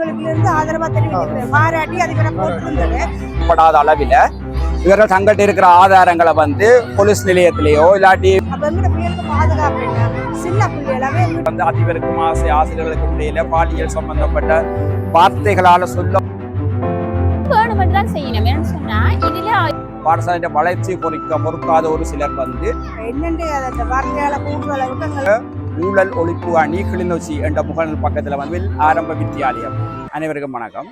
வீடியோலிருந்து ஆதரவா தெரிவிக்கிறேன் பாராட்டி அதிபரை போட்டிருந்தது படாத அளவில் இவர்கள் தங்கள்கிட்ட இருக்கிற ஆதாரங்களை வந்து போலீஸ் நிலையத்திலேயோ இல்லாட்டி வந்து அதிபருக்கும் ஆசை ஆசிரியர்களுக்கும் இடையில பாலியல் சம்பந்தப்பட்ட வார்த்தைகளால சொல்ல வேணுமென்று தான் செய்யணும் சொன்னா இதுல வளர்ச்சி பொறிக்க பொறுக்காத ஒரு சிலர் வந்து என்னண்டு அந்த வார்த்தையால எங்களுக்கு ஊழல் ஒழிப்பு அணி கிளிநொச்சி என்ற முகநூல் பக்கத்தில் வந்து ஆரம்ப வித்தியாலயம். அனைவருக்கும் வணக்கம்.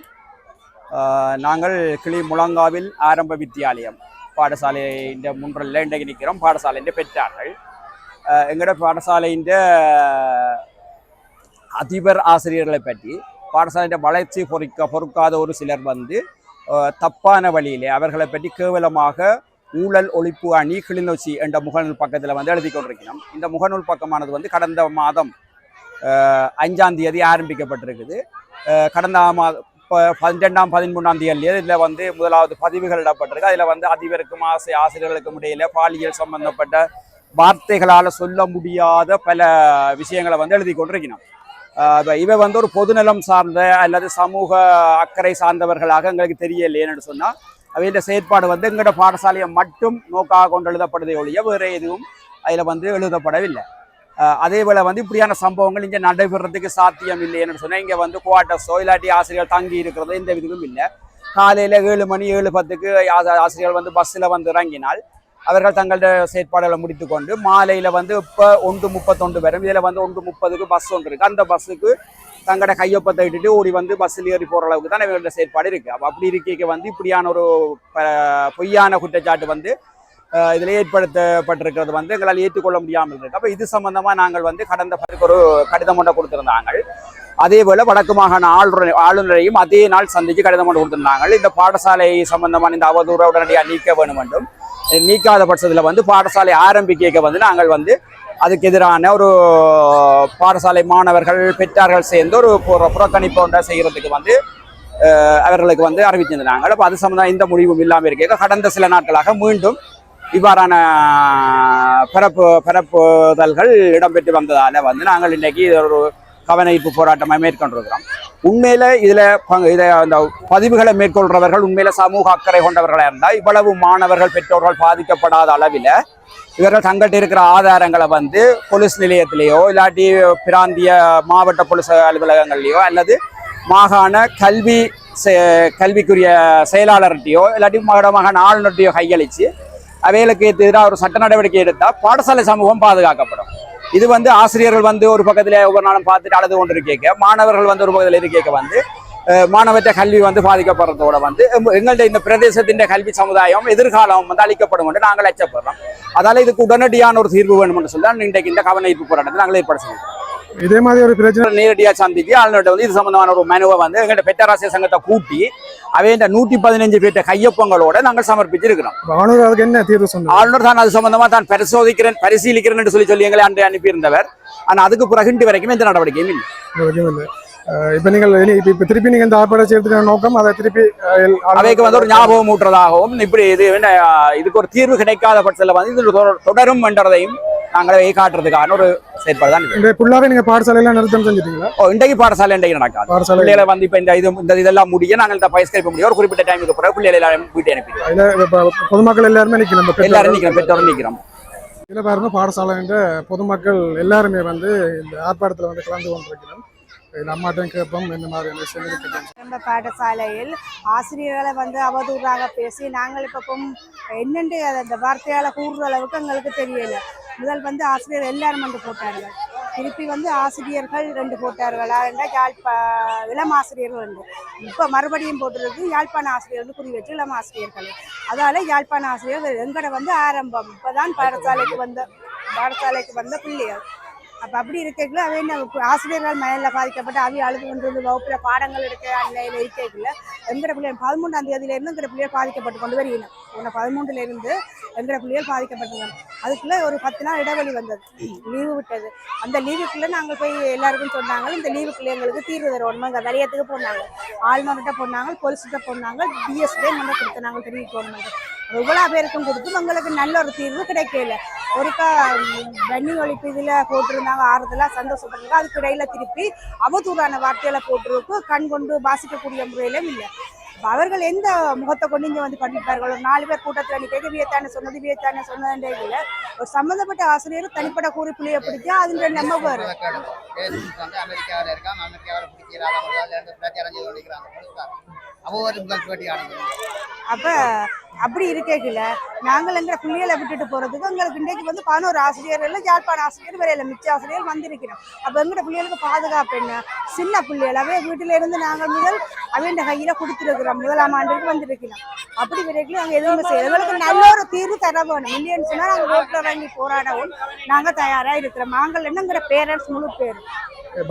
நாங்கள் கிளி முழங்காவில் ஆரம்ப வித்தியாலயம். பாடசாலையின் முன்றில் இன்றைக்கு நிற்கிறோம். பாடசாலையின் பெற்றார்கள். எங்களோட பாடசாலையின் அதிபர் ஆசிரியர்களை பற்றி பாடசாலையின் வளர்ச்சி பொறுக்க பொறுக்காத ஒரு சிலர் வந்து தப்பான வழியிலே அவர்களை பற்றி கேவலமாக ஊழல் ஒழிப்பு அணி கிளிநொச்சி என்ற முகநூல் பக்கத்தில் வந்து எழுதி கொண்டிருக்கிறோம் இந்த முகநூல் பக்கமானது வந்து கடந்த மாதம் அஞ்சாம் தேதி ஆரம்பிக்கப்பட்டிருக்குது. கடந்த மாதம் இப்போ பன்னிரெண்டாம் பதிமூணாம் தேதியிலே இதில் வந்து முதலாவது பதிவுகள் இடப்பட்டிருக்கு. அதில் வந்து அதிபருக்கும் ஆசை ஆசிரியர்களுக்கும் இடையில பாலியல் சம்பந்தப்பட்ட வார்த்தைகளால் சொல்ல முடியாத பல விஷயங்களை வந்து எழுதி கொண்டிருக்கணும் இவை வந்து ஒரு பொதுநலம் சார்ந்த அல்லது சமூக அக்கறை சார்ந்தவர்களாக எங்களுக்கு தெரியலையேன்னு சொன்னால் அவையிட செயற்பாடு வந்து எங்களோட பாடசாலையை மட்டும் நோக்காக கொண்டு எழுதப்படுதே ஒழிய வேறு எதுவும் அதில் வந்து எழுதப்படவில்லை. அதே போல் வந்து இப்படியான சம்பவங்கள் இங்கே நடைபெறதுக்கு சாத்தியம் இல்லைன்னு சொன்னால் இங்கே வந்து குவார்ட்டர்ஸோ இல்லாட்டி ஆசிரியர்கள் தங்கி இருக்கிறது எந்த விதமும் இல்லை. காலையில் ஏழு மணி ஏழு பத்துக்கு ஆசிரியர்கள் வந்து பஸ்ஸில் வந்து இறங்கினால் அவர்கள் தங்களோட செயற்பாடுகளை முடித்துக்கொண்டு மாலையில் வந்து இப்போ ஒன்று முப்பத்தொன்று வரும். இதில் வந்து ஒன்று முப்பதுக்கு பஸ் ஒன்று இருக்குது அந்த பஸ்ஸுக்கு தங்களோட கையொப்பத்தை விட்டுட்டு ஓடி வந்து பஸ்ஸில் ஏறி போகிற அளவுக்கு தான் இவங்களோட செயற்பாடு இருக்குது அப்போ அப்படி இருக்க வந்து இப்படியான ஒரு பொய்யான குற்றச்சாட்டு வந்து இதில் ஏற்படுத்தப்பட்டிருக்கிறது வந்து எங்களால் ஏற்றுக்கொள்ள முடியாமல் இருக்கு. அப்போ இது சம்பந்தமாக நாங்கள் வந்து கடந்த பதிவுக்கு ஒரு கடிதம் ஒன்றை கொடுத்துருந்தாங்க. அதே போல வடக்கு மாகாண ஆளுநர் ஆளுநரையும் அதே நாள் சந்திச்சு கடிதம் ஒன்று கொடுத்திருந்தாங்க. இந்த பாடசாலை சம்பந்தமான இந்த அவதூறை உடனடியாக நீக்க வேண்டும் என்றும் நீக்காத பட்சத்தில் வந்து பாடசாலை ஆரம்பிக்க வந்து நாங்கள் வந்து அதுக்கு எதிரான ஒரு பாடசாலை மாணவர்கள் பெற்றார்கள் சேர்ந்து ஒரு புறக்கணிப்பு ஒன்றை செய்கிறதுக்கு வந்து அவர்களுக்கு வந்து அறிவிச்சிருந்தாங்க அப்போ அது சம்மந்தம் எந்த முடிவும் இல்லாமல் இருக்க கடந்த சில நாட்களாக மீண்டும் இவ்வாறான பிறப்பு பிறப்புதல்கள் இடம்பெற்று வந்ததால் வந்து நாங்கள் இன்னைக்கு ஒரு கவனிப்பு போராட்டமாக மேற்கொண்டிருக்கிறோம். உண்மையில இதுல இதை அந்த பதிவுகளை மேற்கொள்றவர்கள் உண்மையில சமூக அக்கறை கொண்டவர்களாக இருந்தால் இவ்வளவு மாணவர்கள் பெற்றோர்கள் பாதிக்கப்படாத அளவில் இவர்கள் தங்கள்கிட்ட இருக்கிற ஆதாரங்களை வந்து போலீஸ் நிலையத்திலேயோ இல்லாட்டி பிராந்திய மாவட்ட போலீஸ் அலுவலகங்கள்லையோ அல்லது மாகாண கல்வி செ- கல்விக்குரிய செயலாளர்கிட்டையோ இல்லாட்டி மாகாண மகன் ஆளுநர்கிட்டயோ கையளிச்சு அவைகளுக்கு எதிராக ஒரு சட்ட நடவடிக்கை எடுத்தால் பாடசாலை சமூகம் பாதுகாக்கப்படும். இது வந்து ஆசிரியர்கள் வந்து ஒரு பக்கத்தில் ஒவ்வொரு நாளும் பார்த்துட்டு அழுது கொண்டு இருக்க மாணவர்கள் வந்து ஒரு பக்கத்தில் இருக்க வந்து அஹ், மாணவற்ற கல்வி வந்து பாதிக்கப்படுறதோட வந்து எம்- எங்கள்ட்ட இந்த பிரதேசத்தின் கல்வி சமுதாயம் எதிர்காலம் வந்து அளிக்கப்படும் என்று நாங்கள் அச்சப்படுறோம் அதால இதுக்கு உடனடியான ஒரு தீர்வு வேணும் சொல்லி இன்றைக்கு இந்த கவன ஈர்ப்பு போராட்டத்தை நாங்கள் ஏற்பாடு செய்வோம் இதே மாதிரி ஒரு பிரச்சனை. நேரடியாக சந்திச்சு ஆளுநர்கிட்ட வந்து இது சம்பந்தமான ஒரு மனுவை வந்து எங்கள்ட்ட பெற்றராசிய சங்கத்தை கூட்டி அவை இந்த நூற்றி பதினஞ்சு பேர்ட்ட கையொப்பங்களோட நாங்கள் சமர்ப்பிச்சிருக்கிறோம். ஆளுநர் அதுக்கு என்ன தீர்வு சொன்னார்? ஆளுநர் தான் அது சம்பந்தமா தான் பரிசோதிக்கிறேன் பரிசீலிக்கிறேன் என்று சொல்லி சொல்லி எங்களை அன்று அனுப்பியிருந்தவர். ஆனா அதுக்கு பிறகு இன்று வரைக்கும் எந்த நடவடிக்கையும் இல்லை. இப்ப நீங்கள் இப்ப திருப்பி நீங்க இந்த ஆர்ப்பாட்டம் செய்யறதுக்கான நோக்கம் அதை திருப்பி அவைக்கு வந்து ஒரு ஞாபகம் ஊட்டுறதாகவும் இப்படி இது இதுக்கு ஒரு தீர்வு கிடைக்காத பட்சத்தில் வந்து இது தொடர்- தொடரும் என்றதையும் நாங்கள் காட்டுறதுக்கான ஒரு செயற்பாடு தான் இது. இந்த ஃபுல்லாவே நீங்க பாடசாலையில நிறுத்தம் செஞ்சிட்டீங்களா? ஓ இன்றைக்கு பாடசாலை இன்றைக்கு நடக்காது. பாடசாலை. பிள்ளைகளை வந்து இப்ப இந்த இது இந்த இதெல்லாம் முடிய நாங்கள் இந்த பயிற்சி முடிய ஒரு குறிப்பிட்ட டைமுக்கு பிறகு பிள்ளைகளை எல்லாரும் வீட்டை அனுப்பிடுவோம். பொதுமக்கள் எல்லாருமே பெற்றோர்கள். எல்லாரும் நிக்கிறோம் பெற்றோரும் நிக்கிறோம். இதுல பாருங்க பாடசாலைன்ற பொதுமக்கள் எல்லாருமே வந்து இந்த ஆர்ப்பாட்டத்துல வந்து கலந்து கொண்டிருக்கிறோம். இது அம்மாட்டையும் கேட்போம் இந்த மாதிரி நம்ம பாடசாலையில் ஆசிரியர்களை வந்து அவதூறாக பேசி நாங்கள் இப்போ என்னென்று அந்த வார்த்தையால் கூடுற அளவுக்கு எங்களுக்கு தெரியல. முதல் வந்து ஆசிரியர் எல்லாரும் வந்து போட்டார்கள். திருப்பி வந்து ஆசிரியர்கள் ரெண்டு போட்டார்களா என்றால் யாழ்ப்பா இளம் ஆசிரியர்கள் ரெண்டு. இப்போ மறுபடியும் போட்டிருக்கு யாழ்ப்பாண ஆசிரியர்கள் குறி வச்சு இளம் ஆசிரியர்கள். அதால யாழ்ப்பாண ஆசிரியர்கள் எங்கட வந்து ஆரம்பம். இப்போதான் பாடசாலைக்கு வந்த பாடசாலைக்கு வந்த பிள்ளைகள். அப்போ அப்படி இருக்கக்குள்ள அவை என்ன ஆசிரியர்கள் மனநில பாதிக்கப்பட்டு அவை அழுது கொண்டு வந்து பாடங்கள் எடுக்க அன்னையில இருக்கக்குள்ள எங்கிற பிள்ளைகள் பதிமூன்றாம் தேதியிலேருந்து எங்கிற பிள்ளைகள் பாதிக்கப்பட்டு கொண்டு வருகிறோம் உன்னை பதிமூன்றுலேருந்து எங்கிற பிள்ளைகள் பாதிக்கப்பட்டிருந்தோம் அதுக்குள்ளே ஒரு பத்து நாள் இடைவெளி வந்தது. லீவு விட்டது. அந்த லீவுக்குள்ளே நாங்கள் போய் எல்லாருக்கும் சொன்னாங்க இந்த லீவுக்குள்ளே எங்களுக்கு தீர்வு தருவோம். இந்த வலையத்துக்கு போனாங்க. ஆளுநர்கிட்ட போனாங்க போலீஸ்கிட்ட போனாங்க டிஎஸ்டே நம்ம கொடுத்தாங்க தெரிவிக்கணும். இவ்வளோ பேருக்கும் கொடுத்தும் எங்களுக்கு நல்ல ஒரு தீர்வு கிடைக்கல. ஒருக்கா வன்னி ஒழிப்பு இதில் போட்டிருந்தாங்க ஆறுதலாக சந்தோஷப்பட்டிருக்காங்க அதுக்கு இடையில திருப்பி அவதூறான வார்த்தையில போட்டிருக்கு. கண் கொண்டு வாசிக்கக்கூடிய முறையிலும் இல்லை. அவர்கள் எந்த முகத்தை கொண்டு இங்கே வந்து பண்ணிப்பார்கள் ஒரு நாலு பேர் கூட்டத்தில் நிற்கிறது வியத்தானே சொன்னது வியத்தானே சொன்னதுன்றே இல்லை. ஒரு சம்மந்தப்பட்ட ஆசிரியர் தனிப்பட்ட கூறி புள்ளியை பிடிச்சா அதுன்ற நம்ம வரும் அமெரிக்காவில் இருக்காங்க. அமெரிக்காவில் பிடிக்கிறாங்க பிரச்சாரம் செய்து கொண்டிருக்கிறாங்க அவ ஒரு முதல் பேட்டி ஆனது அப்ப அப்படி இருக்கேக்கில்ல நாங்கள் எங்கிற பிள்ளைகளை விட்டுட்டு போறதுக்கு எங்களுக்கு இன்றைக்கு வந்து பதினோரு ஆசிரியர்கள் யாழ்ப்பாண ஆசிரியர் வரையில மிச்ச ஆசிரியர் வந்திருக்கிறோம். அப்ப எங்கிட்ட பிள்ளைகளுக்கு பாதுகாப்பு என்ன? சின்ன பிள்ளைகள். அவே வீட்டில இருந்து நாங்கள் முதல் அவையின் கையில கொடுத்துருக்கிறோம். முதலாம் ஆண்டுக்கு வந்திருக்கிறோம். அப்படி வரைக்கும் நாங்கள் எதுவுமே செய்யல எங்களுக்கு நல்ல ஒரு தீர்வு தர வேணும். இல்லைன்னு சொன்னா நாங்கள் ரோட்ல இறங்கி போராடவும் நாங்க தயாரா இருக்கிறோம். நாங்கள் என்னங்கிற பேரண்ட்ஸ் முழு பேர்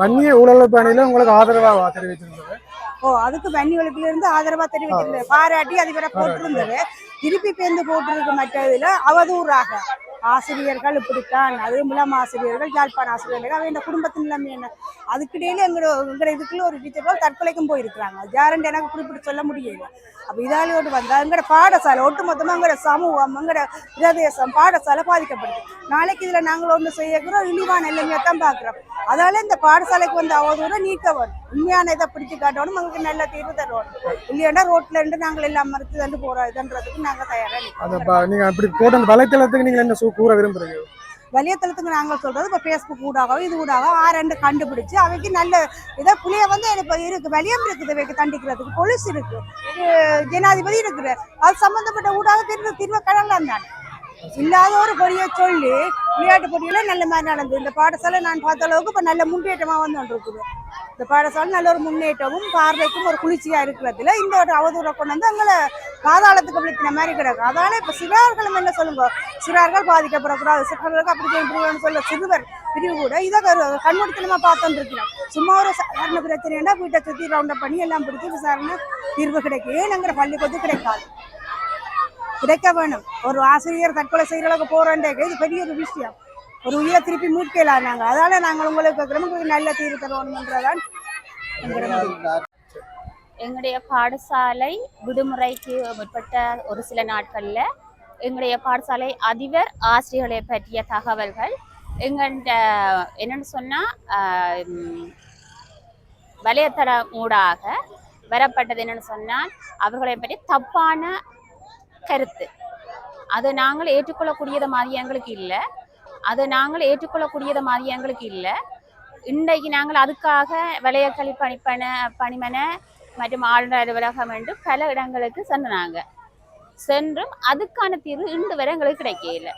வன்னிய ஊழல் பணியில உங்களுக்கு ஆதரவா தெரிவிச்சிருந்தது ஓ அதுக்கு வன்னி இருந்து ஆதரவா தெரிவித்திருந்தது. பாராட்டி அதிபரை போட்டிருந்தது. திருப்பி பேருந்து போட்டிருக்க மற்றதுல அவதூறாக. ஆசிரியர்கள் இப்படித்தான் அது மூலம் ஆசிரியர்கள் யாழ்ப்பாண ஆசிரியர்கள் அவன் இந்த குடும்பத்தின் நிலைமை என்ன? அதுக்கிடையில எங்களோட எங்களை இதுக்குள்ள ஒரு டீச்சர்கள் தற்கொலைக்கும் போயிருக்கிறாங்க. யாருன்னு எனக்கு குறிப்பிட்டு சொல்ல முடியல. அப்ப இதாலியோடு வந்தா எங்களோட பாடசாலை ஒட்டுமொத்தமாக எங்களோட சமூகம் எங்களோட பிரதேசம் பாடசாலை பாதிக்கப்படுது. நாளைக்கு இதுல நாங்கள் ஒண்ணு செய்யக்கிறோம் இழிவான நிலைமையை தான் பாக்குறோம் அதால இந்த பாடசாலைக்கு வந்து அவதூற நீக்க வரும். உண்மையான இதை பிடிச்சு காட்டணும் எங்களுக்கு நல்ல தீர்வு தருவோம். இல்லையாண்டா ரோட்ல இருந்து நாங்கள் எல்லாம் மறுத்து தண்டு போறோம் இதுன்றதுக்கு நாங்க தயாரா நிக்கிறோம். நீங்க அப்படி போட்ட வலைத்தளத்துக்கு நீங்க என்ன கூற விரும்புறீங்க? வலியத்தளத்துக்கு நாங்கள் சொல்றது இப்போ ஃபேஸ்புக் ஊடாகவும் இது ஊடாக ஆரண்டு கண்டுபிடிச்சு அவைக்கு நல்ல இதை புளிய வந்து இப்போ இருக்கு வலியம் இருக்குது இவைக்கு தண்டிக்கிறதுக்கு போலீஸ் இருக்கு ஜனாதிபதி இருக்குது. அது சம்பந்தப்பட்ட ஊடாக தீர்வு தீர்வை கடலாம் தான். இல்லாத ஒரு பொடியை சொல்லி விளையாட்டு போட்டியில நல்ல மாதிரி நடந்தது. இந்த பாடசாலை நான் பார்த்த அளவுக்கு இப்போ நல்ல முன்னேற்றமாக வந்து இருக்குது இந்த பாடசாலை நல்ல ஒரு முன்னேற்றமும் பார்வைக்கும் ஒரு குளிர்ச்சியாக இருக்கிறதுல இந்த ஒரு அவதூறை கொண்டு வந்து எங்களை பாதாளத்துக்கு விழுத்தின மாதிரி கிடக்கும் அதனால இப்ப சிறார்களும் என்ன சொல்லுங்க? சிறார்கள் பாதிக்கப்படக்கூடாது. சிறார்களுக்கு அப்படி செய்ய சொல்ல சிறுவர் பிரிவு கூட இதை கண்மூடித்தனமா பார்த்துட்டு இருக்கிறோம். சும்மா ஒரு சாதாரண பிரச்சனைனா வீட்டை சுத்தி ரவுண்டப் பண்ணி எல்லாம் பிடிச்சி விசாரணை தீர்வு கிடைக்கும் ஏனுங்கிற பள்ளிக்கூடத்து கிடைக்காது. கிடைக்க வேணும். ஒரு ஆசிரியர் தற்கொலை செய்கிற அளவுக்கு இது பெரிய ஒரு விஷயம். ஒரு உயிரை திருப்பி மீட்கலாம் நாங்கள் அதனால நாங்கள் உங்களுக்கு உங்களுக்கு நல்ல தீர்வு தருவோம்ன்றதான் எங்களுடைய பாடசாலை விடுமுறைக்கு முற்பட்ட ஒரு சில நாட்களில் எங்களுடைய பாடசாலை அதிபர் ஆசிரியர்களை பற்றிய தகவல்கள். எங்கள்கிட்ட என்னென்னு சொன்னால் ஆஹ், மூடாக ஊடாக வரப்பட்டது என்னென்னு சொன்னால் அவர்களை பற்றி தப்பான கருத்து. அதை நாங்கள் ஏற்றுக்கொள்ளக்கூடியது மாதிரி எங்களுக்கு இல்லை. அதை நாங்கள் ஏற்றுக்கொள்ளக்கூடியது மாதிரி எங்களுக்கு இல்லை. இன்றைக்கு நாங்கள் அதுக்காக வலையக்கல்வி பணிப்பன பணிமனை மற்றும் ஆளுநர் அலுவலகம் என்று பல இடங்களுக்கு சென்றாங்க. சென்றும் அதுக்கான தீர்வு இன்று வரை எங்களுக்கு கிடைக்கல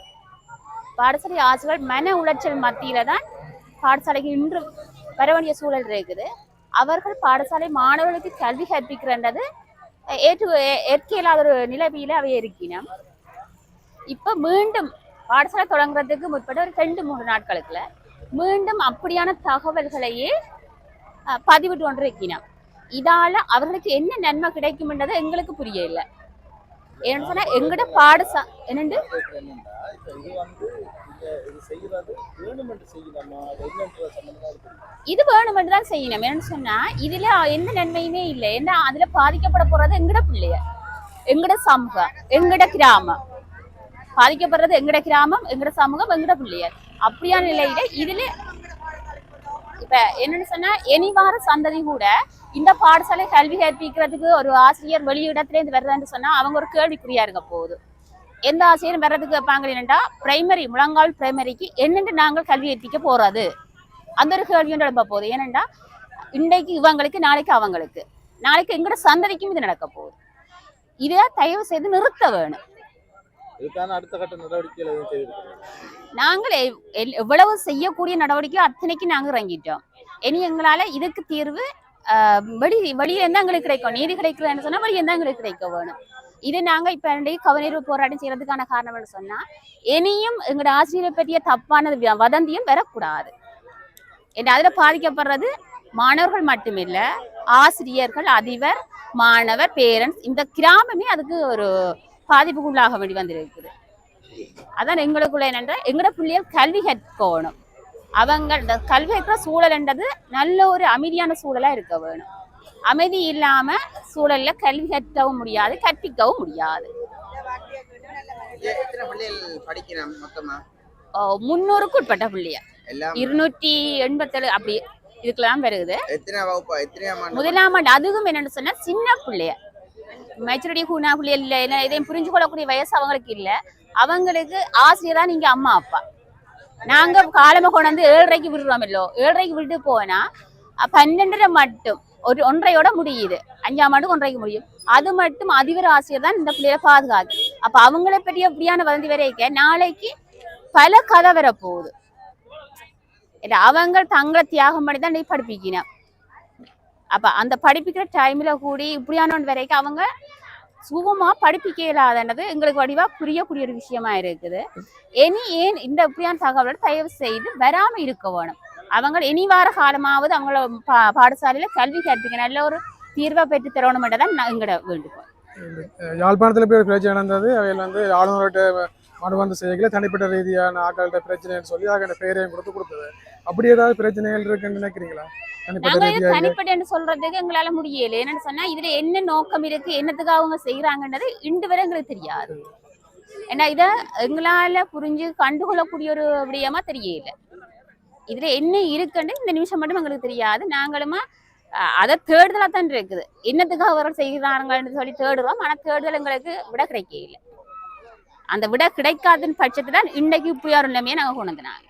பாடசாலை ஆசிரியர்கள் மன உளைச்சல் மத்தியில தான் பாடசாலைக்கு இன்று வர வேண்டிய சூழல் இருக்குது. அவர்கள் பாடசாலை மாணவர்களுக்கு கல்வி கற்பிக்கிறன்றது ஏற்று இயற்கையில்லாத ஏற்க ஒரு நிலைமையில அவை இருக்கினோம் இப்போ மீண்டும் பாடசாலை தொடங்குறதுக்கு முற்பட்ட ஒரு ரெண்டு மூணு நாட்களுக்குள்ள மீண்டும் அப்படியான தகவல்களையே பதிவிட்டு பதிவிட்டு கொண்டிருக்கிறோம் இதால அவர்களுக்கு என்ன நன்மை கிடைக்கும்ன்றது எங்களுக்கு புரியல. ஏன்னு சொன்னா எங்கட பாடு என்னண்டு? இது வேணுமென்று தான் செய்யணும். என்னன்னு சொன்னா இதுல எந்த நன்மையுமே இல்லை. ஏன்னா அதுல பாதிக்கப்பட போறது எங்கட பிள்ளைய எங்கட சமூகம் எங்கட கிராமம். பாதிக்கப்படுறது எங்கட கிராமம் எங்கட சமூகம் எங்கட பிள்ளையர் அப்படியான நிலையில இதுல இப்ப என்னன்னு சொன்னா இனி வார சந்ததி கூட இந்த பாடசாலை கல்வி கற்பிக்கிறதுக்கு ஒரு ஆசிரியர் வெளியிடத்துல இருந்து வருதுன்னு சொன்னா அவங்க ஒரு கேள்விக்குறியா இருக்க போகுது. எந்த ஆசிரியரும் வர்றதுக்கு வைப்பாங்க என்னென்னா பிரைமரி முழங்கால் பிரைமரிக்கு என்னென்று நாங்கள் கல்வி கற்பிக்க போறது? அந்த ஒரு கேள்வியும் ஒன்று எழுப்ப போகுது. ஏனென்றா இன்றைக்கு இவங்களுக்கு நாளைக்கு அவங்களுக்கு. நாளைக்கு எங்களோட சந்ததிக்கும் இது நடக்க போகுது. இதை தயவு செய்து நிறுத்த வேணும். இதுக்கான அடுத்த கட்ட நடவடிக்கைகள் எதுவும் செய்திருக்கிறீங்க நாங்கள் எல்- எவ்வளவு செய்யக்கூடிய நடவடிக்கையோ அத்தனைக்கு நாங்கள் இறங்கிட்டோம். இனி எங்களால இதுக்கு தீர்வு வெளி வெளியில இருந்தா எங்களுக்கு கிடைக்கும். நீதி கிடைக்கலன்னு சொன்னா வெளியே இருந்தா எங்களுக்கு கிடைக்க வேணும். இது நாங்க இப்ப இன்றைக்கு போராட்டம் செய்யறதுக்கான காரணம் என்ன சொன்னா இனியும் எங்களோட ஆசிரியரை பற்றிய தப்பான வ- வதந்தியும் வரக்கூடாது. என் அதுல பாதிக்கப்படுறது மாணவர்கள் மட்டுமில்ல ஆசிரியர்கள் அதிபர் மாணவர் பேரண்ட்ஸ் இந்த கிராமமே அதுக்கு ஒரு பாதிப்புக்குள்ளாக வேண்டி வந்திருக்குது. அதான் எங்களுக்குள்ள என்னென்ற எங்களோட பிள்ளைகள் கல்வி கற்கணும். அவங்க இந்த கல்வி கற்கிற சூழல்ன்றது நல்ல ஒரு அமைதியான சூழலா இருக்க வேணும். அமைதி இல்லாம சூழல்ல கல்வி கற்கவும் முடியாது கற்பிக்கவும் முடியாது. முந்நூறுக்கு உட்பட்ட பிள்ளைய. இருநூற்றி எண்பத்தேழு அப்படி இதுக்கெல்லாம் ஆண்டு? முதலாம் ஆண்டு அதுவும் என்னன்னு சொன்னா சின்ன பிள்ளைய. மெச்சூரிட்டி ஹூனாக்குள்ளே இல்லை என்ன இதையும் புரிஞ்சு கொள்ளக்கூடிய வயசு அவங்களுக்கு இல்ல. அவங்களுக்கு ஆசிரியர் தான் நீங்கள் அம்மா அப்பா. நாங்க காலமா கொண்டு வந்து ஏழரைக்கு விடுறோம் இல்லோ. ஏழரைக்கு விட்டு போனா பன்னெண்டரை மட்டும் ஒரு ஒன்றையோட முடியுது. அஞ்சாம் ஆண்டு ஒன்றைக்கு முடியும். அது மட்டும் அதிபர் ஆசிரியர் தான் இந்த பிள்ளைய பாதுகாக்கு அப்ப அவங்கள பற்றி எப்படியான வதந்தி வரைக்க நாளைக்கு பல கதை வரப்போகுது அவங்க தங்களை தியாகம் பண்ணி தான் நீ படிப்பிக்கணும் அப்ப அந்த படிப்பிக்கிற டைம்ல கூடி இப்படியான வரைக்கும் அவங்க சுகமா படிப்பிக்க இல்லாதது எங்களுக்கு வடிவா புரியக்கூடிய ஒரு விஷயமா இருக்குது. இனி ஏன் இந்த இப்படியான தகவலோட தயவு செய்து வராமல் இருக்க வேணும். அவங்க இனி வார காலமாவது அவங்கள பா பாடசாலையில கல்வி கற்பிக்க நல்ல ஒரு தீர்வை பெற்று தரணுமென்ற தான் நான் எங்களோட வேண்டுகோள். யாழ்ப்பாணத்தில் போய் ஒரு பிரச்சனை நடந்தது. அவையில் வந்து ஆளுநர்கிட்ட மனு வந்து செய்யல தனிப்பட்ட ரீதியான ஆட்கள்கிட்ட பிரச்சனைன்னு சொல்லி ஆக பெயரையும் கொடுத்து கொடுத்தது. அப்படி ஏதாவது பிரச்சனைகள் இருக்குன்னு நினைக்கிறீங்களா? நாங்க ரீதியாக தனிப்பட்டன்னு சொல்றதுக்கு எங்களால முடியல. என்னன்னு சொன்னா இதுல என்ன நோக்கம் இருக்கு என்னத்துக்கு அவங்க செய்யறாங்கன்றது இன்று வரை எங்களுக்கு தெரியாது. ஏன்னா இத எங்களால புரிஞ்சு கண்டுகொள்ளக்கூடிய ஒரு விடயமா தெரியல. இதுல என்ன இருக்குன்னு இந்த நிமிஷம் மட்டும் எங்களுக்கு தெரியாது. நாங்களுமா அதை தேடுதலா தான் இருக்குது. என்னத்துக்காக அவர்கள் செய்கிறாங்கன்னு சொல்லி தேடுறோம். ஆனா தேடுதல் எங்களுக்கு விட கிடைக்கல அந்த விட கிடைக்காதுன்னு பட்சத்துல தான் இன்னைக்கு இப்படி ஒரு நிலைமையை நாங்க கொண்டு வந்தாங்க